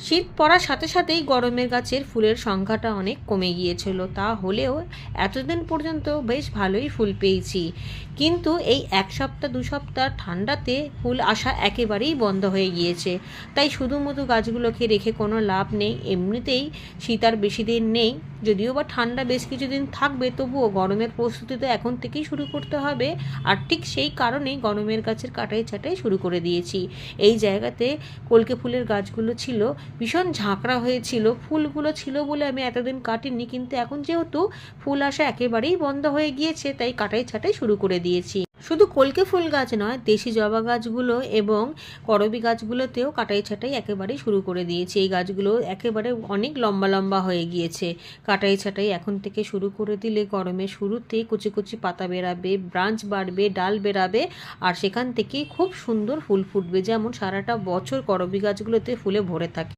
শীত পড়ার সাথে সাথেই গরমের গাছের ফুলের সংখ্যাটা অনেক কমে গিয়েছিল। তা হলেও এতদিন পর্যন্ত বেশ ভালোই ফুল পেয়েছি। কিন্তু এই এক সপ্তাহ, দু সপ্তাহ ঠান্ডাতে ফুল আসা একেবারেই বন্ধ হয়ে গিয়েছে। তাই শুধুমধু গাছগুলোকে রেখে কোনো লাভ নেই। এমনিতেই শীত আর বেশি দিন নেই। যদিও বা ঠান্ডা বেশ কিছুদিন থাকবে, তবুও গরমের প্রস্তুতি তো এখন থেকেই শুরু করতে হবে। আর ঠিক সেই কারণেই গরমের গাছের কাটাই ছাটাই শুরু করে দিয়েছি। এই জায়গাতে কলকে ফুলের গাছগুলো ছিল ভীষণ ঝাঁকড়া হয়েছিল। ফুলগুলো ছিল বলে আমি এতদিন কাটিনি, কিন্তু এখন যেহেতু ফুল আসা একেবারেই বন্ধ হয়ে গিয়েছে, তাই কাটাই ছাটাই শুরু করে দিয়েছি। শুধু কলকে ফুল গাছ নয়, দেশি জবা গাছগুলো এবং করবি গাছগুলোতেও কাটাই ছাটাই একেবারেই শুরু করে দিয়েছি। এই গাছগুলো একেবারে অনেক লম্বা লম্বা হয়ে গিয়েছে। কাটাই ছাটাই এখন থেকে শুরু করে দিলে গরমে শুরুতেই কুচি কুচি পাতা বেরাবে, ব্রাঞ্চ বাড়বে, ডাল বেরাবে, আর সেখান থেকেই খুব সুন্দর ফুল ফুটবে। যেমন সারাটা বছর করবি গাছগুলোতে ফুলে ভরে থাকে।